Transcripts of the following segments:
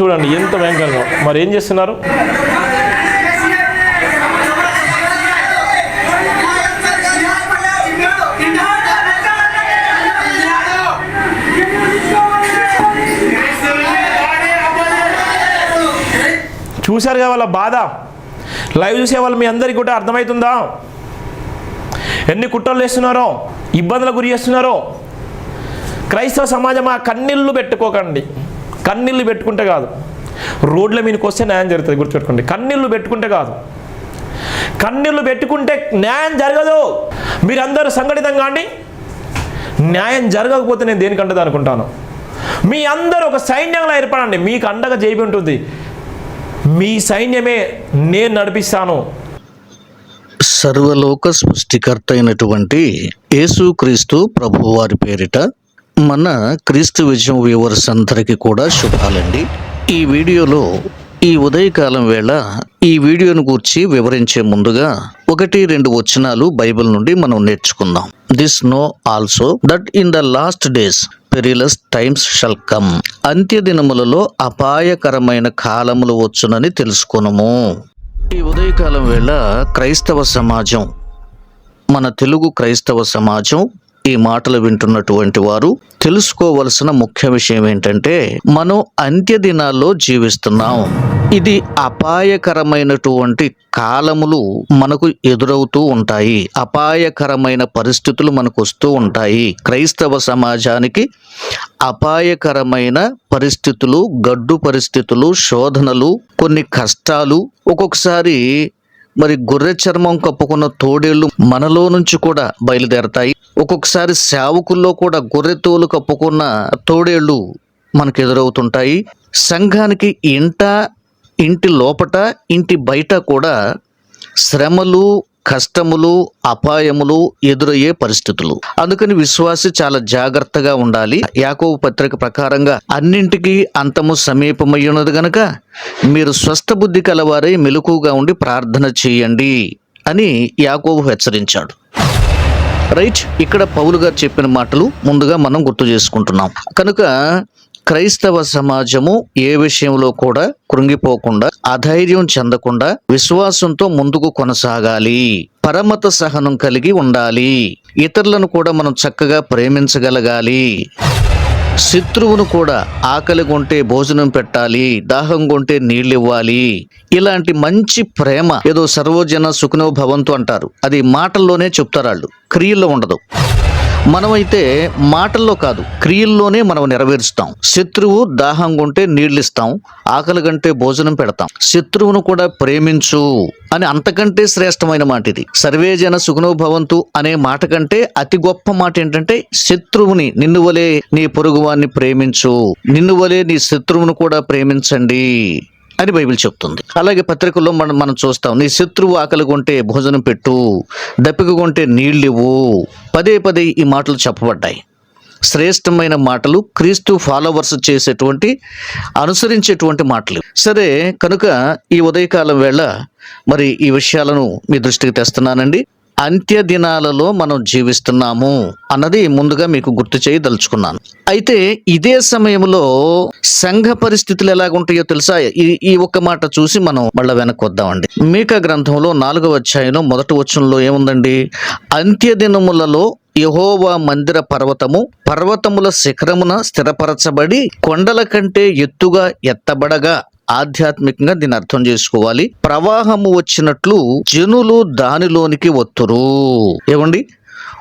చూడండి ఎంత భయంకరంగా. మరి ఏం చేస్తున్నారు? చూశారుగా వాళ్ళ బాధ? లైవ్ చూసే వాళ్ళు మీ అందరికీ కూడా అర్థమవుతుందా? ఎన్ని కుట్రలు వేస్తున్నారో ఇబ్బందులకు గురి చేస్తున్నారో? క్రైస్తవ సమాజం ఆ కన్నీళ్ళు పెట్టుకోకండి. కన్నీళ్ళు పెట్టుకుంటే కాదు. రోడ్ల మీదకి వస్తే న్యాయం జరుగుతుంది గుర్తుపెట్టుకోండి. కన్నీళ్ళు పెట్టుకుంటే కాదు. కన్నీళ్ళు పెట్టుకుంటే న్యాయం జరగదు. మీరందరూ సంఘటితంగా అండి. న్యాయం జరగకపోతే నేను దేనికంటది అనుకుంటాను? మీ అందరూ ఒక సైన్యంలో ఏర్పడండి. మీకు అండగా జైబి ఉంటుంది. మీ సైన్యమే నేను నడిపిస్తాను. సర్వలోక సృష్టికర్త అయినటువంటి యేసుక్రీస్తు ప్రభువారి పేరిట మన క్రీస్తు విజయం వ్యూవర్స్ అందరికీ కూడా శుభాలండి. ఈ వీడియోలో ఈ ఉదయకాలం వేళ ఈ వీడియోను గూర్చి వివరించే ముందుగా ఒకటి రెండు వచనాలు బైబిల్ నుండి మనం నేర్చుకుందాం. This know also that in the last days perilous times shall come అంత్య దినములలో అపాయకరమైన కాలములు వచ్చునని తెలుసుకునము. ఈ ఉదయకాలం వేళ క్రైస్తవ సమాజం మన తెలుగు క్రైస్తవ సమాజం ఈ మాటలు వింటున్నటువంటి వారు తెలుసుకోవలసిన ముఖ్య విషయం ఏంటంటే మనం అంత్య దినాల్లో జీవిస్తున్నాం. ఇది అపాయకరమైనటువంటి కాలములు మనకు ఎదురవుతూ ఉంటాయి. అపాయకరమైన పరిస్థితులు మనకు వస్తూ ఉంటాయి. క్రైస్తవ సమాజానికి అపాయకరమైన పరిస్థితులు గడ్డు పరిస్థితులు శోధనలు కొన్ని కష్టాలు ఒక్కొక్కసారి మరి గొర్రె చర్మం కప్పుకున్న తోడేళ్ళు మనలో నుంచి కూడా బయలుదేరతాయి. ఒక్కొక్కసారి సేవకుల్లో కూడా గొర్రె తోలు కప్పుకున్న తోడేళ్ళు మనకు ఎదురవుతుంటాయి సంఘానికి ఇంట ఇంటి లోపట ఇంటి బయట కూడా శ్రమలు కష్టములు అపాయములు ఎదురయ్యే పరిస్థితులు. అందుకని విశ్వాసి చాలా జాగ్రత్తగా ఉండాలి. యాకోబు పత్రిక ప్రకారంగా అన్నింటికీ అంతము సమీపమై ఉన్నది గనక మీరు స్వస్థ బుద్ధి కలవారై మెలకుగా ఉండి ప్రార్థన చేయండి అని యాకోబు హెచ్చరించాడు. రైట్ ఇక్కడ పౌలు గారు చెప్పిన మాటలు ముందుగా మనం గుర్తు చేసుకుంటున్నాం. కనుక క్రైస్తవ సమాజము ఏ విషయంలో కూడా కృంగిపోకుండా అధైర్యం చెందకుండా విశ్వాసంతో ముందుకు కొనసాగాలి. పరమత సహనం కలిగి ఉండాలి. ఇతరులను కూడా మనం చక్కగా ప్రేమించగలగాలి. శత్రువును కూడా ఆకలి కొంటే భోజనం పెట్టాలి దాహం కొంటే నీళ్ళు ఇవ్వాలి ఇలాంటి మంచి ప్రేమ ఏదో సర్వజన సుఖనో భవంతు అంటారు. అది మాటల్లోనే చెప్తారు వాళ్ళు. క్రియల్లో ఉండదు. మనమైతే మాటల్లో కాదు క్రియల్లోనే మనం నెరవేరుస్తాం. శత్రువు దాహం ఉంటే నీళ్ళు ఇస్తాం ఆకలి కంటే భోజనం పెడతాం. శత్రువును కూడా ప్రేమించు అని అంతకంటే శ్రేష్టమైన మాట ఇది. సర్వేజన సుఖనో భవంతు అనే మాట కంటే అతి గొప్ప మాట ఏంటంటే శత్రువుని నిన్ను వలే నీ పొరుగువాన్ని ప్రేమించు. నిన్ను వలే నీ శత్రువును కూడా ప్రేమించండి. అని బైబిల్ చెప్తుంది. అలాగే పత్రికల్లో మనం మనం చూస్తాం నీ శత్రువు ఆకలి కొంటే భోజనం పెట్టు దప్పికొంటే నీళ్ళు ఇవ్వు. పదే పదే ఈ మాటలు చెప్పబడ్డాయి. శ్రేష్టమైన మాటలు క్రీస్తు ఫాలోవర్స్ చేసేటువంటి అనుసరించేటువంటి మాటలు. సరే కనుక ఈ ఉదయకాలం వేళ మరి ఈ విషయాలను మీ దృష్టికి తెస్తున్నానండి. అంత్య దినాలలో మనం జీవిస్తున్నాము అన్నది ముందుగా మీకు గుర్తు చేయదలుచుకున్నాను అయితే ఇదే సమయంలో సంఘ పరిస్థితులు ఎలాగుంటాయో తెలుసా? ఈ ఈ ఒక్క మాట చూసి మనం మళ్ళీ వెనక్కి వద్దామండి మీకా గ్రంథంలో నాలుగవ అధ్యాయంలో మొదటి వచనంలో ఏముందండి? అంత్య దినములలో యహోవా మందిర పర్వతము పర్వతముల శిఖరమున స్థిరపరచబడి కొండల కంటే ఎత్తుగా ఎత్తబడగా ఆధ్యాత్మికంగా దీన్ని అర్థం చేసుకోవాలి. ప్రవాహము వచ్చినట్లు జనులు దానిలోనికి వత్తురు. ఏమండి?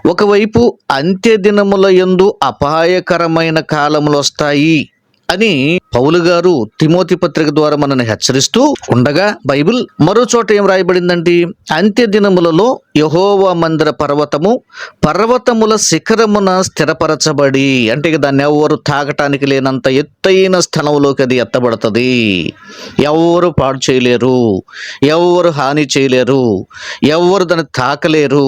ఒకవైపు అంత్య దినముల యందు అపాయకరమైన కాలములు వస్తాయి. అని పౌలు గారు తిమోతి పత్రిక ద్వారా మనల్ని హెచ్చరిస్తూ ఉండగా బైబిల్ మరో చోట ఏం రాయబడిందండి అంత్య దినములలో యహోవా మందిర పర్వతము పర్వతముల శిఖరమున స్థిరపరచబడి అంటే దాన్ని ఎవరు తాగటానికి లేనంత ఎత్తైన స్థలంలోకి అది ఎత్తబడుతుంది. ఎవరు పాడు చేయలేరు ఎవరు హాని చేయలేరు ఎవరు దాన్ని తాకలేరు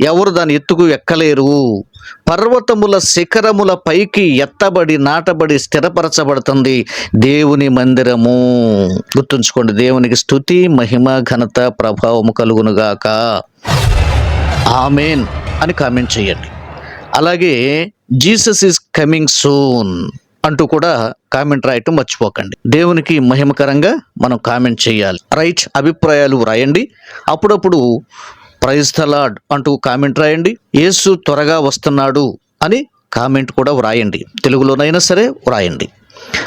ఎవరు దాని ఎత్తుకు ఎక్కలేరు? పర్వతముల శిఖరముల పైకి ఎత్తబడి నాటబడి స్థిరపరచబడుతుంది దేవుని మందిరము. గుర్తుంచుకోండి దేవునికి స్థుతి మహిమ ఘనత ప్రభావము కలుగునుగాక. ఆమెన్ అని కామెంట్ చేయండి. అలాగే జీసస్ ఈస్ కమింగ్ సూన్ అంటూ కూడా కామెంట్ రాయటం మర్చిపోకండి. దేవునికి మహిమకరంగా మనం కామెంట్ చేయాలి. రైట్ అభిప్రాయాలు రాయండి అప్పుడప్పుడు ప్రైజ్ లార్డ్ అంటూ కామెంట్ రాయండి. యేసు త్వరగా వస్తున్నాడు అని కామెంట్ కూడా వ్రాయండి. తెలుగులోనైనా సరే వ్రాయండి.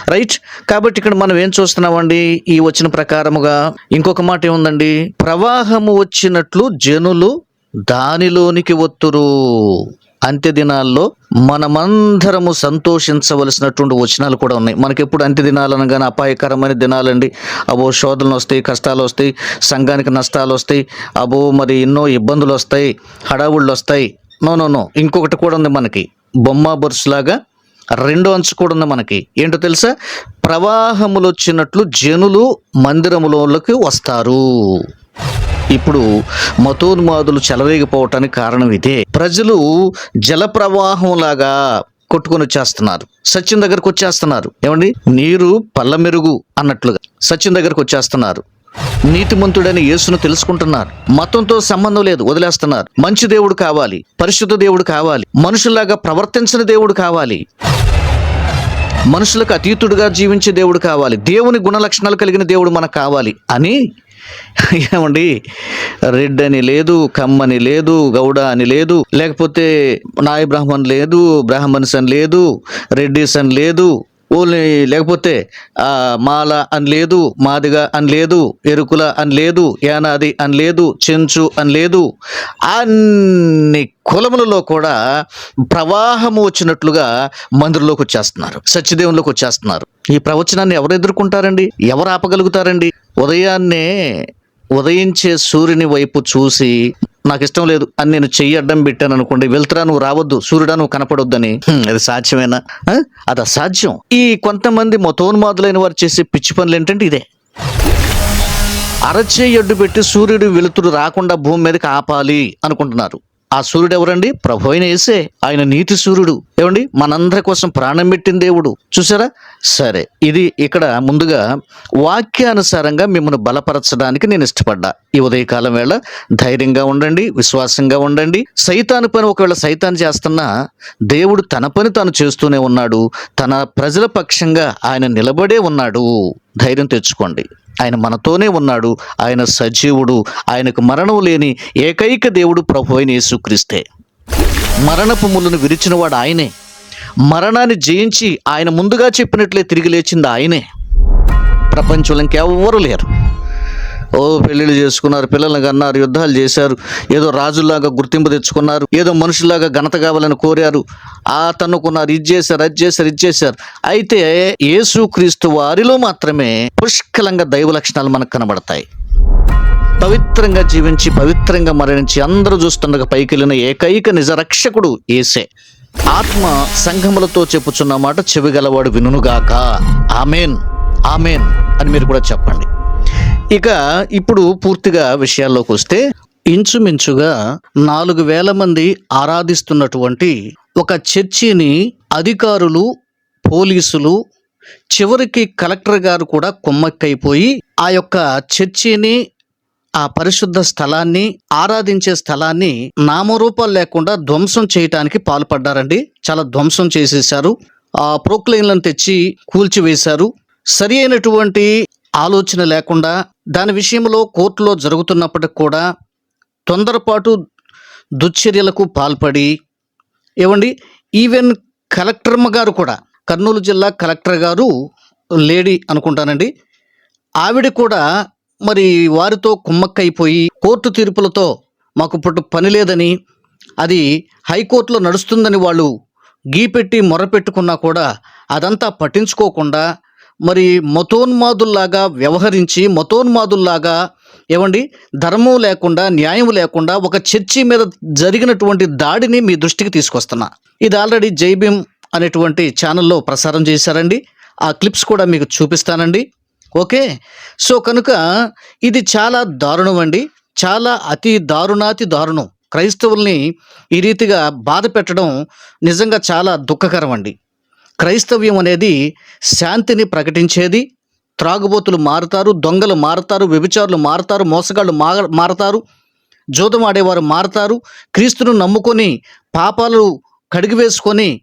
రైట్? కాబట్టి ఇక్కడ మనం ఏం చూస్తున్నామండి? ఈ వచ్చిన ప్రకారముగా ఇంకొక మాట ఏముందండి? ప్రవాహము వచ్చినట్లు జనులు దానిలోనికి ఒత్తురు అంత్యదినాల్లో మనమందరము సంతోషించవలసినటువంటి వచనాలు కూడా ఉన్నాయి. మనకి ఎప్పుడు అంత్య దినాలు అనగానే అపాయకరమైన దినాలండి. అబో శోధనలు వస్తాయి కష్టాలు వస్తాయి సంఘానికి నష్టాలు వస్తాయి. అబో మరి ఎన్నో ఇబ్బందులు వస్తాయి హడావుళ్ళు వస్తాయి. No no no. ఇంకొకటి కూడా ఉంది మనకి. బొమ్మ బొరుసులాగా రెండో అంచు కూడా ఉంది మనకి. ఏంటో తెలుసా? ప్రవాహములు వచ్చినట్లు జనులు మందిరములోకి వస్తారు. ఇప్పుడు మతోన్మాదులు చెలరేగిపోవటానికి కారణం ఇదే. ప్రజలు జల ప్రవాహం లాగా కొట్టుకొని వచ్చేస్తున్నారు. సచిన్ దగ్గరకు వచ్చేస్తున్నారు. ఏమండి? నీరు పల్ల మెరుగు అన్నట్లుగా సచిన్ దగ్గరకు వచ్చేస్తున్నారు. నీతిమంతుడైన యేసును తెలుసుకుంటున్నారు. మతంతో సంబంధం లేదు వదిలేస్తున్నారు. మంచి దేవుడు కావాలి పరిశుద్ధ దేవుడు కావాలి మనుషుల్లాగా ప్రవర్తించిన దేవుడు కావాలి మనుషులకు అతీతుడుగా జీవించే దేవుడు కావాలి దేవుని గుణ లక్షణాలు కలిగిన దేవుడు మనకు కావాలి అని ఏమండి? రెడ్ అని లేదు కమ్మని లేదు గౌడ అని లేదు లేకపోతే నాయ బ్రాహ్మణ్ లేదు బ్రాహ్మణ్స్ అని లేదు రెడ్డిస్ అని లేదు ఓన్లీ లేకపోతే మాల అని లేదు మాదిగ అని లేదు ఎరుకుల అని లేదు యానాది అని లేదు చెంచు అని లేదు అన్ని కులములలో కూడా ప్రవాహము వచ్చినట్లుగా మందిరంలోకి వచ్చేస్తున్నారు సత్యదేవుల్లోకి వచ్చేస్తున్నారు. ఈ ప్రవచనాన్ని ఎవరు ఎదుర్కొంటారండి? ఎవరు ఆపగలుగుతారండి? ఉదయాన్నే ఉదయించే సూర్యుని వైపు చూసి నాకు ఇష్టం లేదు అని నేను చెయ్యి అడ్డం పెట్టాను అనుకోండి వెళ్తురా నువ్వు రావద్దు సూర్యుడా నువ్వు కనపడొద్దని. అది సాధ్యమేనా? అది అసాధ్యం. ఈ కొంతమంది మతోన్మాదులైన వారు చేసే పిచ్చి పనులు ఏంటంటే ఇదే. అరచేయి అడ్డు పెట్టి సూర్యుడు వెలుతురు రాకుండా భూమి మీదకి ఆపాలి అనుకుంటున్నారు. ఆ సూర్యుడు ఎవరండి? ప్రభు అయిన ఆయన నీతి సూర్యుడు. ఏమండి? మనందరి కోసం ప్రాణం పెట్టిన దేవుడు. చూసారా? సరే ఇది ఇక్కడ ముందుగా వాక్యానుసారంగా మిమ్మల్ని బలపరచడానికి నేను ఇష్టపడ్డా. ఈ ఉదయకాలం వేళ ధైర్యంగా ఉండండి విశ్వాసంగా ఉండండి. సైతాను పని ఒకవేళ సైతాన్ చేస్తున్నా దేవుడు తన పని తాను చేస్తూనే ఉన్నాడు. తన ప్రజల పక్షంగా ఆయన నిలబడే ఉన్నాడు. ధైర్యం తెచ్చుకోండి. ఆయన మనతోనే ఉన్నాడు. ఆయన సజీవుడు. ఆయనకు మరణం లేని ఏకైక దేవుడు ప్రభు అయిన యేసుక్రీస్తే. మరణపు ముళ్ళను విరిచినవాడు ఆయనే. మరణాన్ని జయించి ఆయన ముందుగా చెప్పినట్లే తిరిగి లేచింది ఆయనే. ప్రపంచంలో ఇంకెవ్వరూ లేరు. ఓ పెళ్ళిళ్ళు చేసుకున్నారు పిల్లలను కన్నారు యుద్ధాలు చేశారు ఏదో రాజుల్లాగా గుర్తింపు తెచ్చుకున్నారు ఏదో మనుషులాగా ఘనత కావాలని కోరారు. ఆ తన్నుకున్నారు ఇది చేశారు అది చేశారు ఇది చేశారు. అయితే యేసుక్రీస్తు వారిలో మాత్రమే పుష్కలంగా దైవ లక్షణాలు మనకు కనబడతాయి. పవిత్రంగా జీవించి పవిత్రంగా మరణించి అందరూ చూస్తుండగా పైకి వెళ్ళిన ఏకైక నిజరక్షకుడు ఏసే ఆత్మ సంఘములతో చెప్పుచున్న మాట చెవిగలవాడు వినుగాక ఆమెన్. ఆమెన్ అని మీరు కూడా చెప్పండి. ఇక ఇప్పుడు పూర్తిగా విషయాల్లోకి వస్తే ఇంచుమించుగా నాలుగు వేల మంది ఆరాధిస్తున్నటువంటి ఒక చర్చిని అధికారులు పోలీసులు చివరికి కలెక్టర్ గారు కూడా కుమ్మక్కైపోయి ఆ యొక్క చర్చిని ఆ పరిశుద్ధ స్థలాన్ని ఆరాధించే స్థలాన్ని నామరూపాలు లేకుండా ధ్వంసం చేయటానికి పాల్పడ్డారండి. చాలా ధ్వంసం చేసేశారు. ఆ ప్రోక్లైన్లను తెచ్చి కూల్చివేశారు. సరి అయినటువంటి ఆలోచన లేకుండా దాని విషయంలో కోర్టులో జరుగుతున్నప్పటికి కూడా తొందరపాటు దుశ్చర్యలకు పాల్పడి ఏమండి ఈవెన్ కలెక్టర్మ గారు కూడా కర్నూలు జిల్లా కలెక్టర్ గారు లేడీ అనుకుంటానండి ఆవిడ కూడా మరి వారితో కుమ్మక్కైపోయి కోర్టు తీర్పులతో మాకు ఇప్పుడు పని లేదని అది హైకోర్టులో నడుస్తుందని వాళ్ళు గీపెట్టి మొరపెట్టుకున్నా కూడా అదంతా పట్టించుకోకుండా మరి మతోన్మాదుల్లాగా వ్యవహరించి మతోన్మాదుల్లాగా ఏమండి ధర్మం లేకుండా న్యాయం లేకుండా ఒక చర్చి మీద జరిగినటువంటి దాడిని మీ దృష్టికి తీసుకొస్తున్నా. ఇది ఆల్రెడీ జైబీం అనేటువంటి ఛానల్లో ప్రసారం చేశారండి. ఆ క్లిప్స్ కూడా మీకు చూపిస్తానండి. ఓకే? సో కనుక ఇది చాలా దారుణం అండి. చాలా అతి దారుణాతి దారుణం. క్రైస్తవుల్ని ఈ రీతిగా బాధ పెట్టడం నిజంగా చాలా దుఃఖకరం అండి. క్రైస్తవ్యం అనేది శాంతిని ప్రకటించేది. త్రాగుబోతులు మారుతారు దొంగలు మారుతారు వ్యభిచారులు మారుతారు మోసగాళ్ళు మారతారు జూదం ఆడేవారు మారతారు. క్రీస్తును నమ్ముకొని పాపాలు కడిగివేసుకొని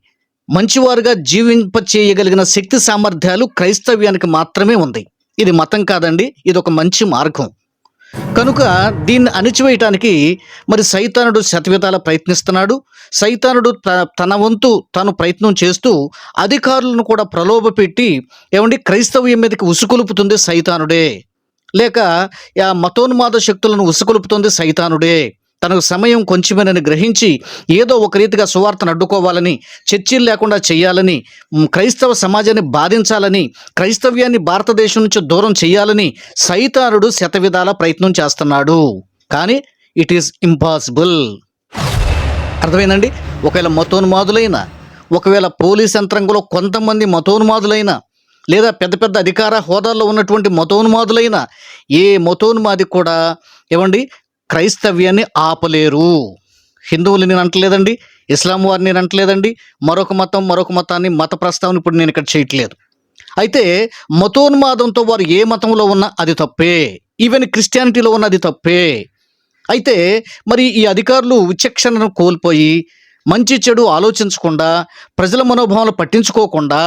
మంచివారుగా జీవింప చేయగలిగిన శక్తి సామర్థ్యాలు క్రైస్తవ్యానికి మాత్రమే ఉంది. ఇది మతం కాదండి ఇది ఒక మంచి మార్గం. కనుక దీన్ని అణిచివేయటానికి మరి సైతానుడు శతవిధాల ప్రయత్నిస్తున్నాడు. సైతానుడు తన వంతు తాను ప్రయత్నం చేస్తూ అధికారులను కూడా ప్రలోభపెట్టి ఏమండి క్రైస్తవ్యం మీదకి ఉసుకొలుపుతుంది సైతానుడే. లేక ఆ మతోన్మాద శక్తులను ఉసుకొలుపుతుంది సైతానుడే. తనకు సమయం కొంచెమేనని గ్రహించి ఏదో ఒక రీతిగా సువార్తను అడ్డుకోవాలని చర్చీలు లేకుండా చేయాలని క్రైస్తవ సమాజాన్ని బాధించాలని క్రైస్తవ్యాన్ని భారతదేశం నుంచి దూరం చేయాలని సైతానుడు శతవిధాల ప్రయత్నం చేస్తున్నాడు. కానీ ఇట్ ఈస్ ఇంపాసిబుల్. అర్థమైందండి? ఒకవేళ మతోన్మాదులైన ఒకవేళ పోలీస్ యంత్రాంగంలో కొంతమంది మతోన్మాదులైన లేదా పెద్ద పెద్ద అధికార హోదాల్లో ఉన్నటువంటి మతోన్మాదులైన ఏ మతోన్మాది కూడా ఏమండి? క్రైస్తవ్యాన్ని ఆపలేరు. హిందువులు నేను అంటలేదండి ఇస్లాం వారిని నేను అంటలేదండి మరొక మతం మరొక మతాన్ని మత ప్రస్తావన ఇప్పుడు నేను ఇక్కడ చేయట్లేదు. అయితే మతోన్మాదంతో వారు ఏ మతంలో ఉన్నా అది తప్పే. ఈవెన్ క్రిస్టియానిటీలో ఉన్న అది తప్పే. అయితే మరి ఈ అధికారులు విచక్షణను కోల్పోయి మంచి చెడు ఆలోచించకుండా ప్రజల మనోభావాలు పట్టించుకోకుండా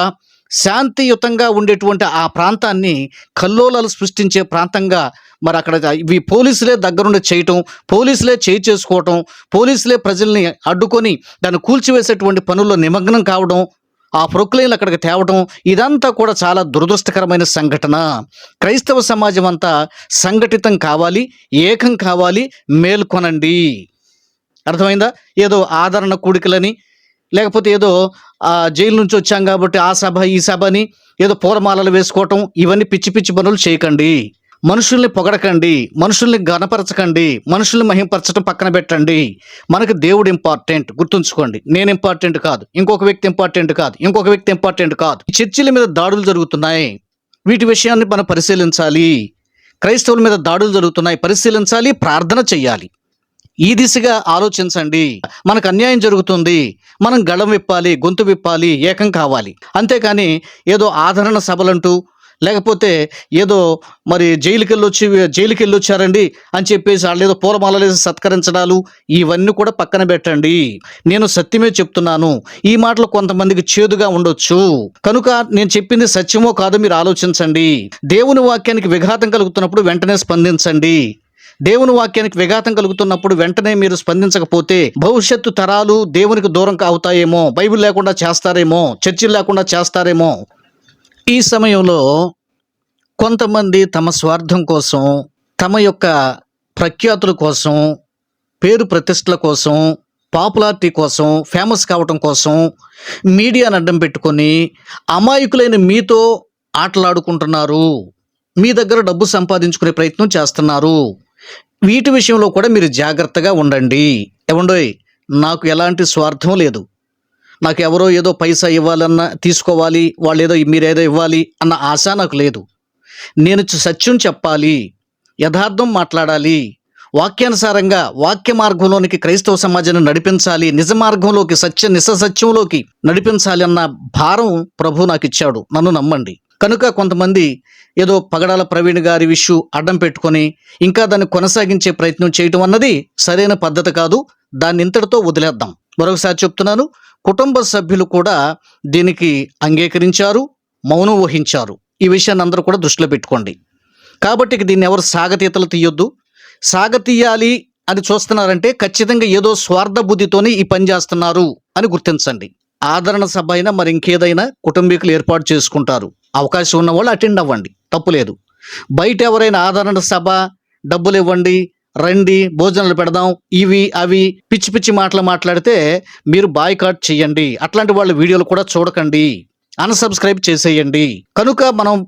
శాంతియుతంగా ఉండేటువంటి ఆ ప్రాంతాన్ని కల్లోలాలు సృష్టించే ప్రాంతంగా మరి అక్కడ ఇవి పోలీసులే దగ్గరుండి చేయటం పోలీసులే చేయి చేసుకోవటం పోలీసులే ప్రజల్ని అడ్డుకొని దాన్ని కూల్చివేసేటువంటి పనుల్లో నిమగ్నం కావడం ఆ ప్రొక్లైన్లు అక్కడికి తేవడం ఇదంతా కూడా చాలా దురదృష్టకరమైన సంఘటన. క్రైస్తవ సమాజం అంతా సంఘటితం కావాలి ఏకం కావాలి మేల్కొనండి. అర్థమైందా? ఏదో ఆదరణ కూడికలని లేకపోతే ఏదో ఆ, జైలు నుంచి వచ్చాం కాబట్టి ఆ సభ ఈ సభ అని ఏదో పూలమాలలు వేసుకోవటం ఇవన్నీ పిచ్చి పిచ్చి పనులు చేయకండి. మనుషుల్ని పొగడకండి మనుషుల్ని గణపరచకండి మనుషుల్ని మహింపరచడం పక్కన పెట్టండి. మనకు దేవుడు ఇంపార్టెంట్ గుర్తుంచుకోండి. నేను ఇంపార్టెంట్ కాదు ఇంకొక వ్యక్తి ఇంపార్టెంట్ కాదు ఇంకొక వ్యక్తి ఇంపార్టెంట్ కాదు. చర్చిల మీద దాడులు జరుగుతున్నాయి. వీటి విషయాన్ని మనం పరిశీలించాలి. క్రైస్తవుల మీద దాడులు జరుగుతున్నాయి. పరిశీలించాలి ప్రార్థన చెయ్యాలి. ఈ దిశగా ఆలోచించండి. మనకు అన్యాయం జరుగుతుంది. మనం గళం విప్పాలి గొంతు విప్పాలి ఏకం కావాలి. అంతేకాని ఏదో ఆదరణ సభలంటూ లేకపోతే ఏదో మరి జైలుకి వెళ్ళొచ్చి జైలుకి వెళ్ళొచ్చారండి అని చెప్పేసి వాళ్ళు ఏదో పూలమాలలు సత్కరించడాలు ఇవన్నీ కూడా పక్కన పెట్టండి. నేను సత్యమే చెప్తున్నాను. ఈ మాటలు కొంతమందికి చేదుగా ఉండొచ్చు. కనుక నేను చెప్పింది సత్యమో కాదో మీరు ఆలోచించండి. దేవుని వాక్యానికి విఘాతం కలుగుతున్నప్పుడు వెంటనే స్పందించండి. దేవుని వాక్యానికి విఘాతం కలుగుతున్నప్పుడు వెంటనే మీరు స్పందించకపోతే భవిష్యత్తు తరాలు దేవునికి దూరం అవుతాయేమో. బైబిల్ లేకుండా చేస్తారేమో. చర్చిలు లేకుండా చేస్తారేమో. ఈ సమయంలో కొంతమంది తమ స్వార్థం కోసం తమ యొక్క ప్రఖ్యాతుల కోసం పేరు ప్రతిష్టల కోసం పాపులారిటీ కోసం ఫేమస్ కావటం కోసం మీడియాను అడ్డం పెట్టుకొని అమాయకులైన మీతో ఆటలాడుకుంటున్నారు. మీ దగ్గర డబ్బు సంపాదించుకునే ప్రయత్నం చేస్తున్నారు. వీటి విషయంలో కూడా మీరు జాగ్రత్తగా ఉండండి. ఏమండోయ్ నాకు ఎలాంటి స్వార్థం లేదు. నాకు ఎవరో ఏదో పైసా ఇవ్వాలన్నా తీసుకోవాలి వాళ్ళు ఏదో మీరేదో ఇవ్వాలి అన్న ఆశ నాకు లేదు. నేను సత్యం చెప్పాలి యథార్థం మాట్లాడాలి వాక్యానుసారంగా వాక్య మార్గంలోనికి క్రైస్తవ సమాజాన్ని నడిపించాలి నిజ మార్గంలోకి సత్య నిజ సత్యంలోకి నడిపించాలి అన్న భారం ప్రభు నాకు ఇచ్చాడు నన్ను నమ్మండి. కనుక కొంతమంది ఏదో పగడాల ప్రవీణ్ గారి విషయం అడ్డం పెట్టుకొని ఇంకా దాన్ని కొనసాగించే ప్రయత్నం చేయటం అన్నది సరైన పద్ధతి కాదు. దాన్ని ఇంతటితో వదిలేద్దాం. మరొకసారి చెప్తున్నాను కుటుంబ సభ్యులు కూడా దీనికి అంగీకరించారు మౌనం వహించారు. ఈ విషయాన్ని అందరూ కూడా దృష్టిలో పెట్టుకోండి. కాబట్టి దీన్ని ఎవరు సాగతీతలు తీయొద్దు. సాగతీయాలి అని చూస్తున్నారంటే ఖచ్చితంగా ఏదో స్వార్థ బుద్ధితోనే ఈ పని చేస్తున్నారు అని గుర్తించండి. ఆదరణ సభ అయినా మరి ఇంకేదైనా కుటుంబీకులు ఏర్పాటు చేసుకుంటారు. అవకాశం ఉన్న వాళ్ళు అటెండ్ అవ్వండి. తప్పులేదు బయట ఎవరైనా ఆదరణ సభ డబ్బులు ఇవ్వండి రండి భోజనాలు పెడదాం ఇవి అవి పిచ్చి పిచ్చి మాటలు మాట్లాడితే మీరు బాయ్కాట్ చేయండి అట్లాంటి వాళ్ళ వీడియోలు కూడా చూడకండి. అన్సబ్స్క్రైబ్ చేసేయండి. కనుక మనం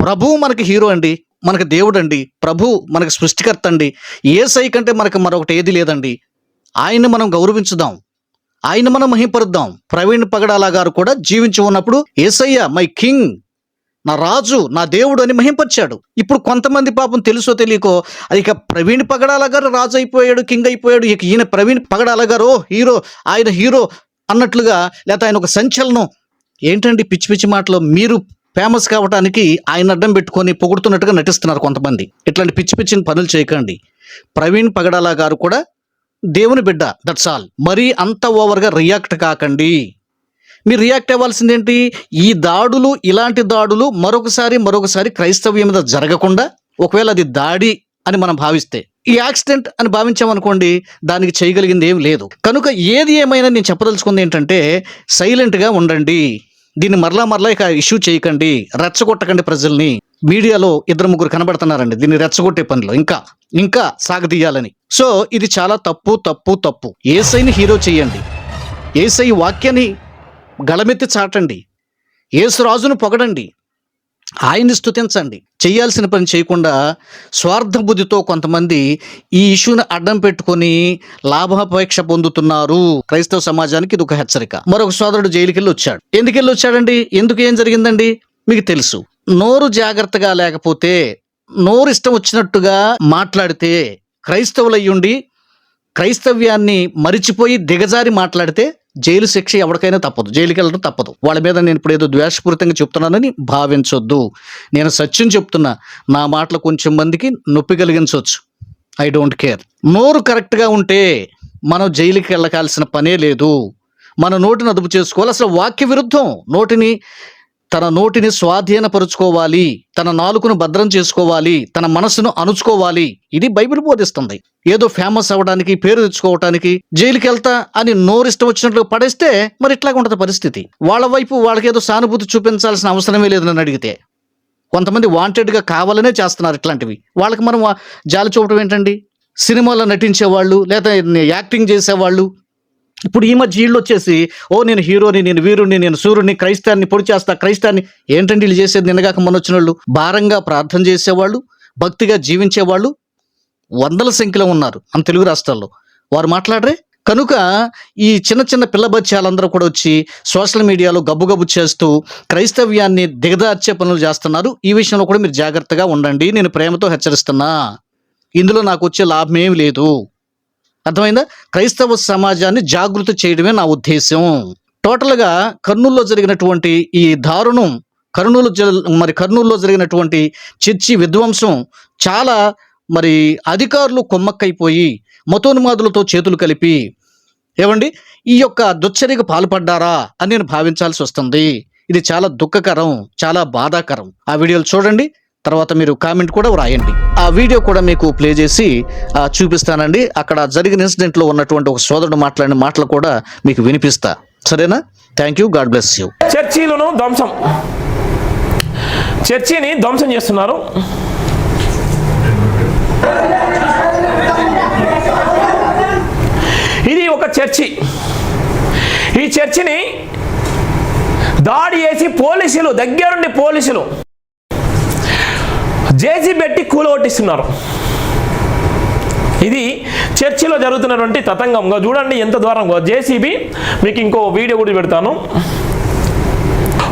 ప్రభు మనకి హీరో అండి మనకి దేవుడు అండి ప్రభు మనకి సృష్టికర్త అండి ఏ సై కంటే మనకి మరొకటి ఏది లేదండి. ఆయన్ని మనం గౌరవించుదాం. ఆయన మనం మహింపరుద్దాం. ప్రవీణ్ పగడాల గారు కూడా జీవించి ఉన్నప్పుడు ఏసయ్య మై కింగ్ నా రాజు నా దేవుడు అని మహింపరిచాడు. ఇప్పుడు కొంతమంది పాపం తెలుసో తెలియకో అది ఇక ప్రవీణ్ పగడాల గారు రాజు అయిపోయాడు కింగ్ అయిపోయాడు ఇక ఈయన ప్రవీణ్ పగడాల గారు హీరో ఆయన హీరో అన్నట్లుగా లేకపోతే ఆయన ఒక సంచలనం. ఏంటండి పిచ్చి పిచ్చి మాటలు? మీరు ఫేమస్ కావడానికి ఆయన అడ్డం పెట్టుకొని పొగుడుతున్నట్టుగా నటిస్తున్నారు కొంతమంది. ఇట్లాంటి పిచ్చి పిచ్చిన పనులు చేయకండి. ప్రవీణ్ పగడాల గారు కూడా దేవుని బిడ్డ దట్స్ ఆల్ మరీ అంత ఓవర్గా రియాక్ట్ కాకండి. మీరు రియాక్ట్ అవ్వాల్సింది ఏంటి ఈ దాడులు ఇలాంటి దాడులు మరొకసారి మరొకసారి క్రైస్తవ్యం మీద జరగకుండా ఒకవేళ అది దాడి అని మనం భావిస్తే ఈ యాక్సిడెంట్ అని భావించామనుకోండి దానికి చేయగలిగింది ఏం లేదు. కనుక ఏది ఏమైనా నేను చెప్పదలుచుకుంది ఏంటంటే సైలెంట్గా ఉండండి. దీన్ని మరలా మరలా ఇక ఇష్యూ చేయకండి. రెచ్చగొట్టకండి ప్రజల్ని. మీడియాలో ఇద్దరు ముగ్గురు కనబడుతున్నారండి. దీన్ని రెచ్చగొట్టే పనిలో. ఇంకా ఇంకా సాగదీయాలని. సో ఇది చాలా తప్పు తప్పు తప్పు. ఏసైని హీరో చేయండి. ఏసై వాక్యాన్ని గళమెత్తి చాటండి. యేసురాజును పొగడండి. ఆయన్ని స్థుతించండి చేయాల్సిన పని చేయకుండా స్వార్థ బుద్ధితో కొంతమంది ఈ ఇష్యూని అడ్డం పెట్టుకొని లాభాపేక్ష పొందుతున్నారు. క్రైస్తవ సమాజానికి ఇది ఒక హెచ్చరిక. మరొక సోదరుడు జైలుకి వెళ్ళి వచ్చాడు. ఎందుకు వెళ్ళి వచ్చాడండి? ఎందుకు ఏం జరిగిందండి? మీకు తెలుసు. నోరు జాగ్రత్తగా లేకపోతే నోరు ఇష్టం వచ్చినట్టుగా మాట్లాడితే క్రైస్తవులయ్యుండి క్రైస్తవ్యాన్ని మరిచిపోయి దిగజారి మాట్లాడితే జైలు శిక్ష ఎవరికైనా తప్పదు జైలుకి వెళ్ళడం తప్పదు. వాళ్ళ మీద నేను ఇప్పుడు ఏదో ద్వేషపూరితంగా చెప్తున్నానని భావించొద్దు. నేను సత్యం చెప్తున్నా నా మాటలు కొంచెం మందికి నొప్పి కలిగించవచ్చు ఐ డోంట్ కేర్ నోరు కరెక్ట్గా ఉంటే మనం జైలుకి వెళ్ళకాల్సిన పనే లేదు. మన నోటిని అదుపు చేసుకోవాలి. అసలు వాక్య విరుద్ధం. నోటిని తన నోటిని స్వాధీనపరుచుకోవాలి తన నాలుకను భద్రం చేసుకోవాలి తన మనసును అణుచుకోవాలి. ఇది బైబిల్ బోధిస్తుంది. ఏదో ఫేమస్ అవ్వడానికి పేరు తెచ్చుకోవటానికి జైలుకి వెళ్తా అని నోరిష్టం వచ్చినట్లు పడేస్తే మరి ఇట్లాగ ఉంటుంది పరిస్థితి. వాళ్ళ వైపు వాళ్ళకి ఏదో సానుభూతి చూపించాల్సిన అవసరమే లేదు నన్ను అడిగితే. కొంతమంది వాంటెడ్గా కావాలనే చేస్తున్నారు ఇట్లాంటివి. వాళ్ళకి మనం జాలి చూపడం ఏంటండి? సినిమాలో నటించేవాళ్ళు లేదా యాక్టింగ్ చేసేవాళ్ళు ఇప్పుడు ఈ మధ్య వీళ్ళు వచ్చేసి ఓ నేను హీరోని నేను వీరుని నేను సూర్యుని క్రైస్తాన్ని పొడి చేస్తా క్రైస్తాన్ని ఏంటండి వీళ్ళు చేసేది నిన్నగాక మొన్న వచ్చిన వాళ్ళు? భారంగా ప్రార్థన చేసేవాళ్ళు భక్తిగా జీవించేవాళ్ళు వందల సంఖ్యలో ఉన్నారు మన తెలుగు రాష్ట్రాల్లో. వారు మాట్లాడరే? కనుక ఈ చిన్న చిన్న పిల్ల బచ్చాలందరూ కూడా వచ్చి సోషల్ మీడియాలో గబ్బుగబ్బు చేస్తూ క్రైస్తవ్యాన్ని దిగదార్చే పనులు చేస్తున్నారు. ఈ విషయంలో కూడా మీరు జాగ్రత్తగా ఉండండి. నేను ప్రేమతో హెచ్చరిస్తున్నా. ఇందులో నాకు వచ్చే లాభం ఏమి లేదు. అర్థమైందా? క్రైస్తవ సమాజాన్ని జాగృతి చేయడమే నా ఉద్దేశం టోటల్గా కర్నూలులో జరిగినటువంటి ఈ దారుణం కర్నూలు మరి కర్నూలులో జరిగినటువంటి చర్చి విధ్వంసం చాలా మరి అధికారులు కొమ్మక్కైపోయి మతోన్మాదులతో చేతులు కలిపి ఏమండి? ఈ యొక్క దుచ్చర్యకు పాల్పడ్డారా అని నేను భావించాల్సి వస్తుంది ఇది చాలా దుఃఖకరం చాలా బాధాకరం. ఆ వీడియోలు చూడండి. తర్వాత మీరు కామెంట్ కూడా వ్రాయండి. ఆ వీడియో కూడా మీకు ప్లే చేసి చూపిస్తానండి. అక్కడ జరిగిన ఇన్సిడెంట్లో ఉన్నటువంటి ఒక సోదరుడు మాట్లాడిన మాటలు కూడా మీకు వినిపిస్తా. సరేనా? Thank you God bless you చర్చీలను ధ్వంసం. చర్చిని ధ్వంసం చేస్తున్నారు. ఇది ఒక చర్చి. ఈ చర్చిని దాడి చేసి పోలీసులు దగ్గరుండి పోలీసులు జేసీ పెట్టి కూలగొట్టిస్తున్నారు ఇది చర్చిలో జరుగుతున్నటువంటి తతంగంగా చూడండి ఎంత దూరంగా జేసీబీ మీకు ఇంకో వీడియో కూడా పెడతాను.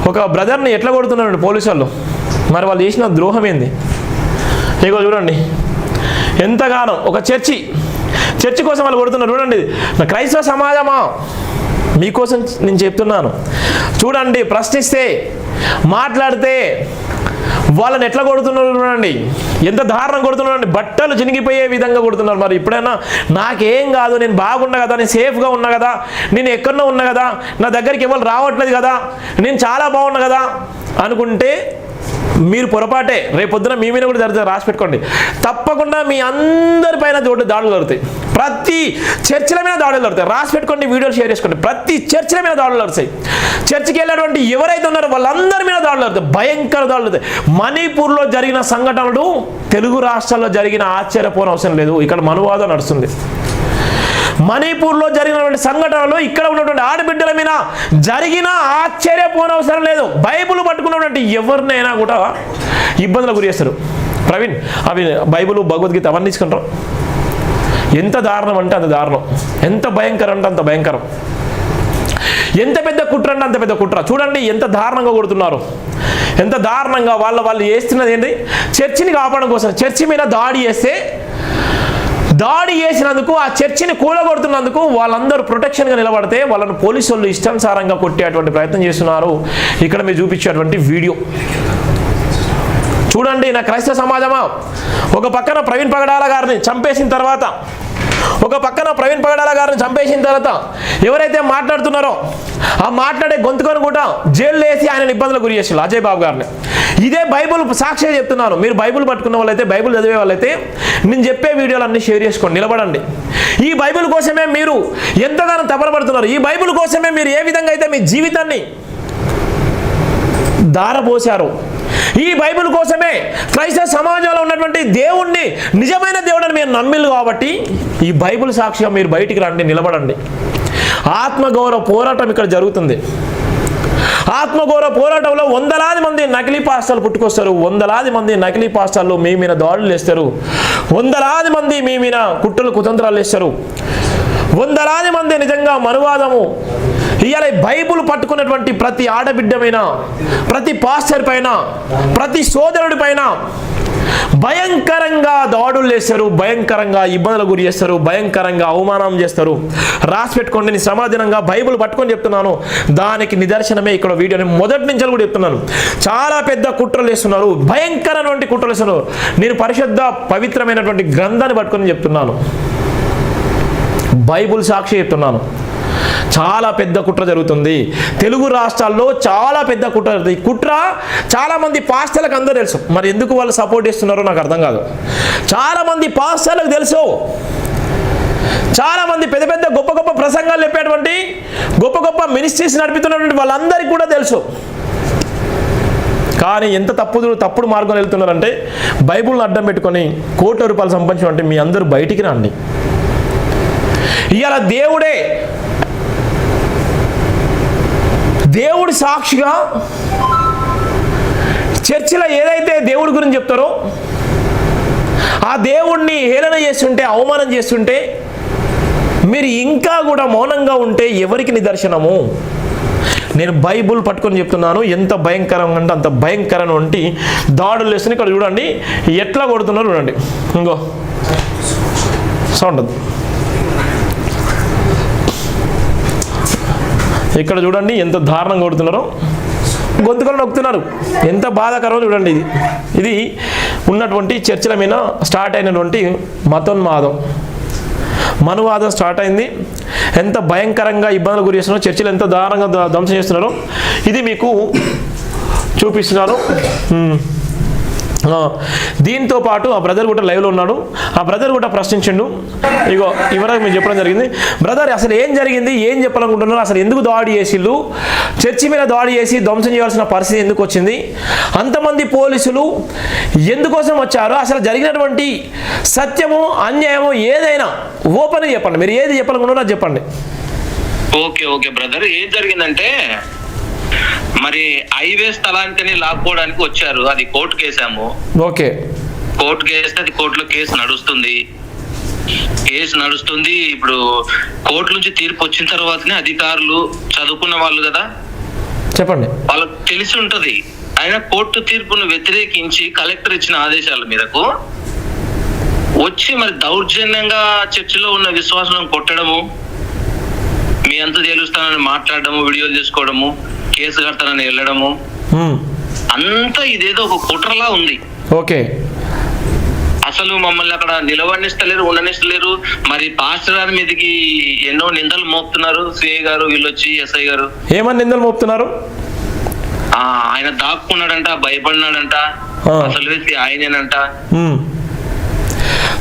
ఒక బ్రదర్ని ఎట్లా కొడుతున్నారండి పోలీసు వాళ్ళు మరి వాళ్ళు చేసిన ద్రోహం ఏంది? ఇగో చూడండి. ఎంతగానో ఒక చర్చి. చర్చి కోసం వాళ్ళు కొడుతున్నారు. చూడండి క్రైస్తవ సమాజమా? మీకోసం నేను చెప్తున్నాను. చూడండి ప్రశ్నిస్తే మాట్లాడితే వాళ్ళని ఎట్లా కొడుతున్నారు చూడండి. ఎంత దారుణం కొడుతున్నారండి. బట్టలు చినిగిపోయే విధంగా కొడుతున్నారు మరి. ఇప్పుడైనా నాకేం కాదు నేను బాగున్నా కదా నేను సేఫ్గా ఉన్నా కదా నేను ఎక్కడో ఉన్నా కదా నా దగ్గరికి ఎవరు రావట్లేదు కదా నేను చాలా బాగున్నా కదా అనుకుంటే మీరు పొరపాటే రేపొద్దున మీ మీద కూడా జరుగుతుంది రాసి పెట్టుకోండి. తప్పకుండా మీ అందరి పైన చోటు దాడులు జరుగుతాయి. ప్రతి చర్చల మీద దాడులు జరుగుతాయి. రాసి పెట్టుకోండి వీడియోలు షేర్ చేసుకోండి. ప్రతి చర్చల మీద దాడులు జరుగుతాయి. చర్చికి వెళ్ళేటువంటి ఎవరైతే ఉన్నారో వాళ్ళందరి మీద దాడులు జరుగుతాయి. భయంకర దాడులు జరుగుతాయి. మణిపూర్లో జరిగిన సంఘటనలు తెలుగు రాష్ట్రాల్లో జరిగిన ఆశ్చర్యపోనవసరం లేదు. ఇక్కడ మనువాదం నడుస్తుంది. మణిపూర్లో జరిగినటువంటి సంఘటనలు ఇక్కడ ఉన్నటువంటి ఆడబిడ్డల మీద జరిగిన ఆశ్చర్యపోనవసరం లేదు. బైబుల్ పట్టుకున్నటువంటి ఎవరినైనా కూడా ఇబ్బందులకు గురి చేస్తారు. ప్రవీణ్ అవి బైబుల్ భగవద్గీత అవన్నీ తీసుకుంటారు. ఎంత దారుణం అంటే అంత దారుణం. ఎంత భయంకరం అంటే అంత భయంకరం. ఎంత పెద్ద కుట్ర అంటే అంత పెద్ద కుట్ర. చూడండి ఎంత దారుణంగా కొడుతున్నారు. ఎంత దారుణంగా వాళ్ళ వాళ్ళు చేస్తున్నది ఏంటి? చర్చిని కాపాడడం కోసం చర్చి మీద దాడి చేస్తే దాడి చేసినందుకు ఆ చర్చిని కూలగొడుతున్నందుకు వాళ్ళందరూ ప్రొటెక్షన్గా నిలబడితే వాళ్ళను పోలీసు వాళ్ళు ఇష్టానుసారంగా కొట్టేటువంటి ప్రయత్నం చేస్తున్నారు. ఇక్కడ మీరు చూపించేటువంటి వీడియో. చూడండి నా క్రైస్తవ సమాజమా? ఒక పక్కన ప్రవీణ్ పగడాల గారిని చంపేసిన తర్వాత ఒక పక్కన ప్రవీణ్ పగడాల గారిని చంపేసిన తర్వాత ఎవరైతే మాట్లాడుతున్నారో ఆ మాట్లాడే గొంతుకొని కూడా జైల్లో వేసి ఆయన ఇబ్బందులకు గురి చేసారు అజయ్ బాబు గారిని. ఇదే బైబుల్ సాక్షిగా చెప్తున్నాను. మీరు బైబుల్ పట్టుకున్న వాళ్ళైతే బైబుల్ చదివే వాళ్ళైతే నేను చెప్పే వీడియోలు అన్నీ షేర్ చేసుకోండి నిలబడండి. ఈ బైబిల్ కోసమే మీరు ఎంతగానో తపనపడుతున్నారు. ఈ బైబిల్ కోసమే మీరు ఏ విధంగా అయితే మీ జీవితాన్ని దారపోశారు ఈ బైబిల్ కోసమే క్రైస్తవ సమాజంలో ఉన్నటువంటి దేవుణ్ణి నిజమైన దేవుడని మీరు నమ్మిల్లు కాబట్టి ఈ బైబిల్ సాక్షిగా మీరు బయటికి రండి నిలబడండి. ఆత్మగౌరవ పోరాటం ఇక్కడ జరుగుతుంది. ఆత్మగౌరవ పోరాటంలో వందలాది మంది నకిలీ పాస్టర్లు పుట్టుకొస్తారు. వందలాది మంది నకిలీ పాస్టర్లు మీ మీద దాడులు వేస్తారు వందలాది మంది మీ మీద కుట్రలు కుతంత్రాలు వేస్తారు వందలాది మంది నిజంగా మనువాదము ఇవాళ బైబుల్ పట్టుకున్నటువంటి ప్రతి ఆడబిడ్డమైన ప్రతి పాస్టర్ పైన ప్రతి సోదరుడి పైన భయంకరంగా దాడులు చేస్తారు భయంకరంగా ఇబ్బందులు గురి చేస్తారు భయంకరంగా అవమానం చేస్తారు. రాసి పెట్టుకోండి నేను సమాధానంగా బైబుల్ పట్టుకొని చెప్తున్నాను. దానికి నిదర్శనమే ఇక్కడ వీడియోని మొదటి నుంచి కూడా చెప్తున్నాను. చాలా పెద్ద కుట్రలు వేస్తున్నారు భయంకరమైనటువంటి కుట్రలు వేస్తున్నారు నేను పరిశుద్ధ పవిత్రమైనటువంటి గ్రంథాన్ని పట్టుకొని చెప్తున్నాను. బైబుల్ సాక్షి చెప్తున్నాను. చాలా పెద్ద కుట్ర జరుగుతుంది. తెలుగు రాష్ట్రాల్లో చాలా పెద్ద కుట్ర జరుగుతుంది. కుట్ర చాలామంది పాస్టర్లకు అందరూ తెలుసు. మరి ఎందుకు వాళ్ళు సపోర్ట్ చేస్తున్నారో నాకు అర్థం కాదు. చాలామంది పాస్టర్లకు తెలుసు. చాలామంది పెద్ద పెద్ద గొప్ప గొప్ప ప్రసంగాలు చెప్పేటువంటి గొప్ప గొప్ప మినిస్ట్రీస్ నడుపుతున్నటువంటి వాళ్ళందరికీ కూడా తెలుసు. కానీ ఎంత తప్పుడు తప్పుడు మార్గం వెళ్తున్నారంటే బైబుల్ని అడ్డం పెట్టుకొని కోట్ల రూపాయలు సంపాదించమంటే మీ అందరూ బయటికి రండి. ఇవాళ దేవుడే దేవుడి సాక్షిగా చర్చిలో ఏదైతే దేవుడి గురించి చెప్తారో ఆ దేవుణ్ణి హేళన చేస్తుంటే అవమానం చేస్తుంటే మీరు ఇంకా కూడా మౌనంగా ఉంటే ఎవరికి నిదర్శనము? నేను బైబుల్ పట్టుకొని చెప్తున్నాను ఎంత భయంకరంగా అంటే అంత భయంకరం వంటి దాడులు వేస్తున్నాయి ఇక్కడ చూడండి ఎట్లా కొడుతున్నారు చూడండి. ఇంకో. సౌండ్ ఇక్కడ చూడండి ఎంత దారుణంగా కొడుతున్నారో. గొంతుకలు నొక్కుతున్నారు. ఎంత బాధాకరమో చూడండి ఇది. ఇది ఉన్నటువంటి చర్చల మీద స్టార్ట్ అయినటువంటి మతోన్మాదం. మనువాదం స్టార్ట్ అయింది. ఎంత భయంకరంగా ఇబ్బందులు గురి చేస్తున్నారో చర్చలు ఎంత దారుణంగా ధ్వంసం చేస్తున్నారో ఇది మీకు చూపిస్తున్నాను దీంతో పాటు ఆ బ్రదర్ కూడా లైవ్లో ఉన్నాడు. ఆ బ్రదర్ కూడా ప్రశ్నించిండు. ఇగో ఇవరకు మీరు చెప్పడం జరిగింది. బ్రదర్ అసలు ఏం జరిగింది? ఏం చెప్పాలనుకుంటున్నారు? అసలు ఎందుకు దాడి చేసిళ్ళు? చర్చి మీద దాడి చేసి ధ్వంసం చేయాల్సిన పరిస్థితి ఎందుకు వచ్చింది? అంతమంది పోలీసులు ఎందుకోసం వచ్చారు? అసలు జరిగినటువంటి సత్యము అన్యాయము ఏదైనా ఓపెన్ చెప్పండి. మీరు ఏది చెప్పాలనుకుంటున్నారో అది చెప్పండి. Okay okay brother. ఏం జరిగిందంటే మరి హైవే స్థలానికి లాక్కోవడానికి వచ్చారు. అది కోర్టు కేసాము. ఓకే. కోర్టు కేస్తే అది కోర్టులో కేసు నడుస్తుంది. కేసు నడుస్తుంది. ఇప్పుడు కోర్టు నుంచి తీర్పు వచ్చిన తర్వాతనే అధికారులు చదువుకున్న వాళ్ళు కదా? చెప్పండి. వాళ్ళకి తెలిసి ఉంటది. ఆయన కోర్టు తీర్పును వ్యతిరేకించి కలెక్టర్ ఇచ్చిన ఆదేశాల మేరకు వచ్చి మరి దౌర్జన్యంగా చర్చిలో ఉన్న విశ్వాసం కొట్టడము మీ అంత తేలుస్తానని మాట్లాడడము వీడియోలు చేసుకోవడము కేసు కడతానని వెళ్ళడము. అంతా ఇదేదో ఒక కుట్రలా ఉంది. ఓకే. అసలు మమ్మల్ని అక్కడ నిలవనిస్తలేరు ఉండనిస్తలేరు. మరి పాస్టర్ గారి మీదకి ఎన్నో నిందలు మోపుతున్నారు. సిఐ గారు వీళ్ళు వచ్చి ఎస్ఐ గారు. ఏమని నిందలు మోపుతున్నారు? ఆ ఆయన దాక్కున్నాడంట భయపడినాడంట. అసలు ఆయనేనంట.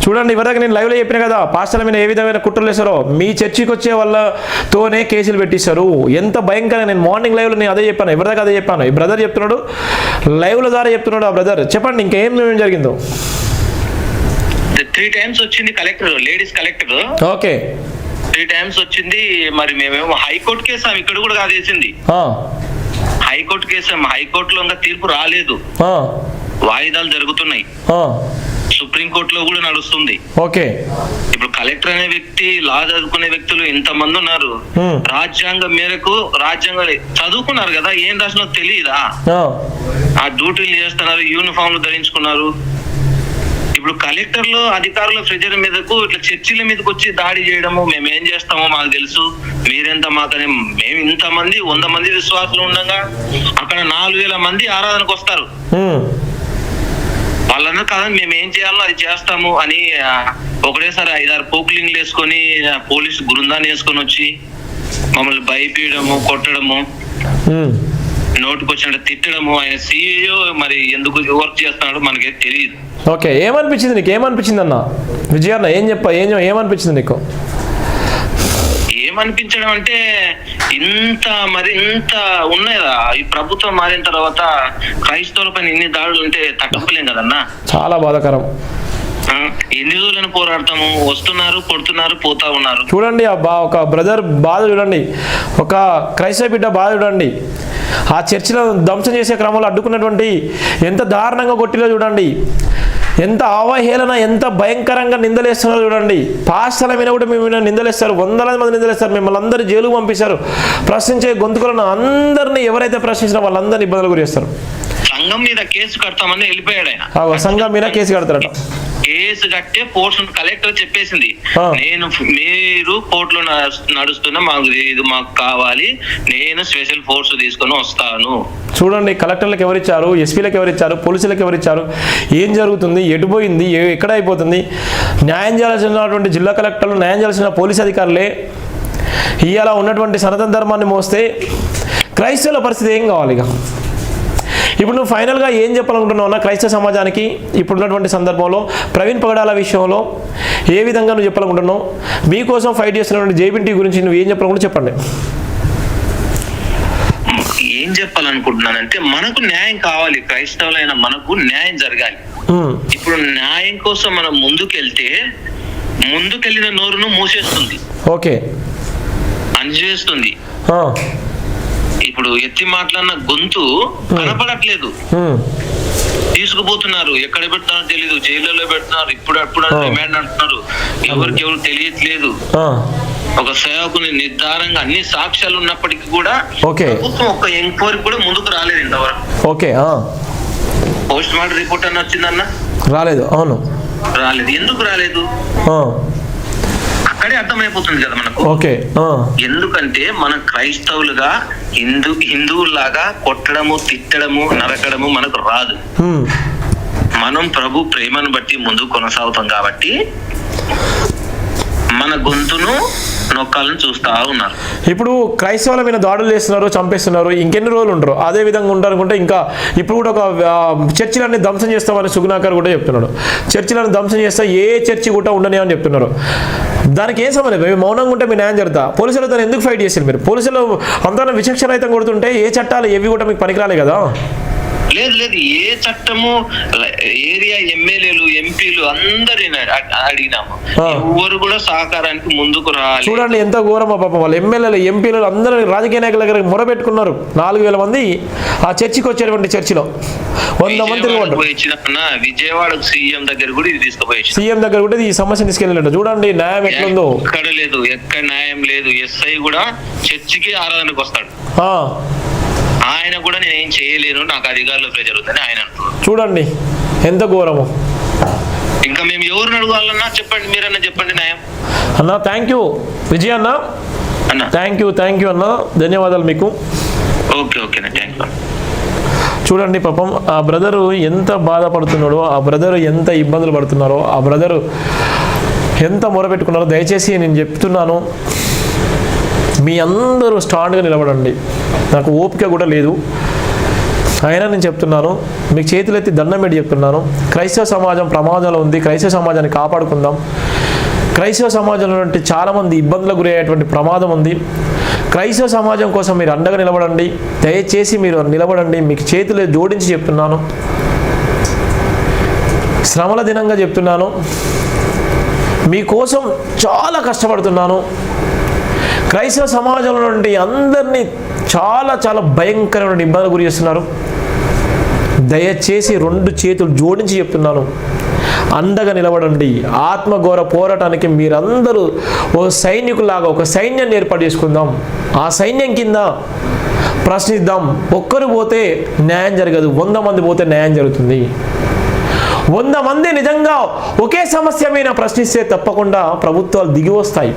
చూడండి ఇవరకు నేను లైవ్లో చెప్పిన కదా పాస్టర్ల మీద ఏ విధమైన కుట్రలు వేశారో మీ చర్చికి వచ్చే వాళ్ళతోనే కేసులు పెట్టిస్తారు ఎంత భయంకరంగా నేను మార్నింగ్ లైవ్లో నేను అదే చెప్పాను ఎవరిదాకా అదే చెప్పాను. ఈ బ్రదర్ చెప్తున్నాడు లైవ్ల ద్వారా చెప్తున్నాడు ఆ బ్రదర్ చెప్పండి ఇంకేం ఏం జరిగిందో? త్రీ టైమ్స్ వచ్చింది collector ladies collector okay. Three times వచ్చింది మరి మేమేమో హైకోర్టు కేసాం ఇక్కడ కూడా కాదు వేసింది ఆ, హైకోర్టు కేసాం హైకోర్టులో ఇంకా తీర్పు రాలేదు. వాయిదాలు జరుగుతున్నాయి. సుప్రీంకోర్టులో కూడా నడుస్తుంది. ఓకే. ఇప్పుడు కలెక్టర్ అనే వ్యక్తి లా చదువుకునే వ్యక్తులు ఇంతమంది ఉన్నారు? Hmm. రాజ్యాంగం మేరకు రాజ్యాంగం చదువుకున్నారు కదా ఏం రాసినో తెలియదా ఆ, ఆ డ్యూటీలు చేస్తున్నారు యూనిఫామ్లు ధరించుకున్నారు. ఇప్పుడు కలెక్టర్లు అధికారుల ప్రజల మీదకు ఇట్లా చర్చిల మీదకి వచ్చి దాడి చేయడము మేము ఏం చేస్తామో మాకు తెలుసు. మీరెంత మాకని మేము ఇంతమంది వంద మంది విశ్వాసులు ఉండగా అక్కడ నాలుగు వేల మంది ఆరాధనకు వస్తారు. మ్మ్. వాళ్ళ అన్న కాదని మేము ఏం చేయాలో అది చేస్తాము అని ఒకటేసారి ఐదారు పోక్లింగ్లు వేసుకొని పోలీసు బృందాన్ని వేసుకొని వచ్చి మమ్మల్ని భయపీయడము కొట్టడము. నోటికి వచ్చినట్టు తిట్టడము ఆయన సీఈఓ మరి ఎందుకు వర్క్ చేస్తున్నాడో మనకి తెలియదు ఓకే ఏమనిపించింది నీకు ఏమనిపించింది అన్న విజయ అన్న ఏం చెప్ప ఏం ఏమనిపించింది నీకు ఏమనిపించడం అంటే ఇంత మరి ఇంత ఉన్నాయా ఈ ప్రభుత్వం మారిన తర్వాత క్రైస్తవుల పైన ఇన్ని దాడులు ఉంటే తట్టుకోలేం కదన్నా? చాలా బాధాకరం. ఎన్ని రోజులను పోరాడతాము. వస్తున్నారు కొడుతున్నారు పోతా ఉన్నారు. చూడండి ఆ బా ఒక బ్రదర్ బాధ చూడండి. ఒక క్రైస్తవ బిడ్డ బాధ చూడండి. ఆ చర్చిలో ధ్వంసం చేసే క్రమంలో అడ్డుకున్నటువంటి ఎంత దారుణంగా కొట్టిలో చూడండి. ఎంత అవహేళన ఎంత భయంకరంగా నిందలేస్తున్నారు చూడండి. పాఠశాల మీద కూడా మేము నిందలేస్తారు. వందల మంది నిందలేస్తారు. మిమ్మల్ని అందరూ జైలుకు పంపిస్తారు. ప్రశ్నించే గొంతుకులను అందరినీ ఎవరైతే ప్రశ్నించినా వాళ్ళందరినీ ఇబ్బందులు గురిస్తారు సంఘం మీద కేసు కడతామని వెళ్ళిపోయాడు ఆయన. సంఘం మీద కేసు కడతారట. కేసు కట్టే పోర్షన్ కలెక్టర్ చెప్పేసింది. నేను మీరు కోర్టులో నడుస్- నడుస్తున్నా మాకు ఇది మాకు కావాలి. నేను స్పెషల్ ఫోర్స్ తీసుకొని వస్తాను. చూడండి కలెక్టర్లకు ఎవరిచ్చారు ఎస్పీలకు ఎవరిచ్చారు పోలీసులకు ఎవరిచ్చారు? ఏం జరుగుతుంది? ఎటు పోయింది? ఏ- ఎక్కడ అయిపోతుంది? న్యాయం చేయాల్సినటువంటి జిల్లా కలెక్టర్లు న్యాయం చేయాల్సిన పోలీస్ అధికారులే. ఇవాళ ఉన్నటువంటి సనాతన ధర్మాన్ని మోస్తే క్రైస్తవుల పరిస్థితి ఏం కావాలి ఇక? ఇప్పుడు నువ్వు ఫైనల్గా ఏం చెప్పాలనుకుంటున్నావు అన్న క్రైస్తవ సమాజానికి ఇప్పుడున్నటువంటి సందర్భంలో ప్రవీణ్ పగడాల విషయంలో ఏ విధంగా నువ్వు చెప్పాలనుకుంటున్నావు? మీకోసం ఫైట్ చేస్తున్నటువంటి జేబిన్ టీ గురించి నువ్వు ఏం చెప్పాలనుకుంటే చెప్పండి. ఏం చెప్పాలనుకుంటున్నానంటే మనకు న్యాయం కావాలి క్రైస్తవులైన మనకు న్యాయం జరగాలి. ఇప్పుడు న్యాయం కోసం మనం ముందుకెళ్తే ముందుకెళ్ళిన నోరును మూసేస్తుంది. ఓకే. అణిచేస్తుంది ఆ, ఇప్పుడు ఎత్తి మాట్లాడిన గొంతు కనపడట్లేదు. తీసుకుపోతున్నారు. ఎక్కడ పెడుతున్నారో తెలియదు జైల్లో పెడుతున్నారు. ఇప్పుడు అప్పుడు ఆ. రిమాండ్ అంటున్నారు. ఎవరికి ఎవరు తెలియట్లేదు ఒక సేవకుని నిర్ధారంగా అన్ని సాక్ష్యాలు ఉన్నప్పటికీ కూడా. ప్రభుత్వం ఒక ఎంక్వైరీ కూడా ముందుకు రాలేదు ఇంతవరకు. ఓకే పోస్ట్ మార్టం రిపోర్ట్ అని వచ్చిందన్న? రాలేదు అవును. రాలేదు. ఎందుకు రాలేదు? అక్కడే అర్థమైపోతుంది కదా మనకు. ఓకే. ఎందుకంటే మన క్రైస్తవులుగా హిందూ హిందువులాగా కొట్టడము తిట్టడము నరకడము మనకు రాదు. మనం ప్రభు ప్రేమను బట్టి ముందుకు కొనసాగుతాం కాబట్టి మన గొంతును నొక్కాలని చూస్తా ఉన్నారు. ఇప్పుడు క్రైస్తవుల మీద దాడులు చేస్తున్నారు చంపేస్తున్నారు ఇంకెన్ని రోజులు ఉండరు. అదే విధంగా ఉంటారు ఇంకా ఇప్పుడు కూడా ఒక చర్చిలన్నీ ధ్వంసం చేస్తామని సుగుణాకర్ కూడా చెప్తున్నాడు. చర్చిలను ధ్వంసం చేస్తే ఏ చర్చి కూడా ఉండని అని చెప్తున్నారు. దానికి ఏం సంబంధం? మేము మౌనంగా ఉంటే మీ న్యాయం జరుగుతా. పోలీసులతో ఎందుకు ఫైట్ చేశారు మీరు? పోలీసులు అంతా విచక్షణ అయితే కొడుతుంటే ఏ చట్టాలు ఏవి కూడా మీకు పనికిరాలే కదా? లేదు లేదు. ఏ చట్టము ఏరియా ఎమ్మెల్యేలు ఎంపీలు అందరిని అ- అడిగినాము. ఎవరు కూడా సహకారానికి ముందుకు రాలి చూడండి ఎంత ఘోరమో పాపం. వాళ్ళు ఎమ్మెల్యేలు ఎంపీలు అందరూ రాజకీయ నాయకుల దగ్గర మొరబెట్టుకున్నారు. నాలుగు వేల మంది ఆ చర్చికి వచ్చేటువంటి చర్చిలో. వంద మంది విజయవాడకు సీఎం దగ్గర కూడా ఇది తీసుకుపోయి. సీఎం దగ్గర కూడా ఈ సమస్యను తీసుకెళ్ళినట్టు. చూడండి న్యాయం ఎట్లుందో. ఎక్కడ లేదు ఎక్కడ న్యాయం లేదు. ఎస్ఐ కూడా చర్చికి ఆరాధనకు వస్తాడు. ఆయన కూడా నేను ఏం చేయలేను నాకు అధికారులు ప్రెజర్ ఉందని ఆయన అంటున్నాడు. చూడండి ఎంత ఘోరము. ఇంకా మేము ఎవరిని అడగాలన్నా చెప్పండి మీరన్నా చెప్పండి న్యాయం. అన్న థ్యాంక్ యూ విజయ్ అన్న? అన్న. థ్యాంక్ యూ థ్యాంక్ యూ అన్న. ధన్యవాదాలు మీకు. ఓకే ఓకేనా థ్యాంక్ యూ చూడండి పాపం ఆ బ్రదరు ఎంత బాధపడుతున్నాడో ఆ బ్రదరు ఎంత ఇబ్బందులు పడుతున్నారో ఆ బ్రదరు ఎంత మొరపెట్టుకున్నారో దయచేసి నేను చెప్తున్నాను. మీ అందరూ స్టాండ్గా నిలబడండి. నాకు ఓపిక కూడా లేదు. అయినా నేను చెప్తున్నాను మీకు చేతులెత్తి దండం పెట్టి చెప్తున్నాను క్రైస్తవ సమాజం ప్రమాదంలో ఉంది క్రైస్తవ సమాజాన్ని కాపాడుకుందాం. క్రైస్తవ సమాజంలో చాలామంది ఇబ్బందులకు గురయ్యేటువంటి ప్రమాదం ఉంది. క్రైస్తవ సమాజం కోసం మీరు అండగా నిలబడండి. దయచేసి మీరు నిలబడండి. మీకు చేతులు జోడించి చెప్తున్నాను. శ్రమల దినంగా చెప్తున్నాను. మీకోసం చాలా కష్టపడుతున్నాను. క్రైస్తవ సమాజంలో నుండి అందరినీ చాలా చాలా భయంకరమైన ఇబ్బందులు గురి చేస్తున్నారు. దయచేసి రెండు చేతులు జోడించి చెప్తున్నాను. అండగా నిలబడండి. ఆత్మఘోర పోరాటానికి మీరందరూ ఓ సైనికులాగా ఒక సైన్యాన్ని ఏర్పాటు చేసుకుందాం. ఆ సైన్యం కింద ప్రశ్నిద్దాం. ఒక్కరు పోతే న్యాయం జరగదు. వంద మంది పోతే న్యాయం జరుగుతుంది. వంద మంది నిజంగా ఒకే సమస్య మీద ప్రశ్నిస్తే తప్పకుండా ప్రభుత్వాలు దిగి వస్తాయి.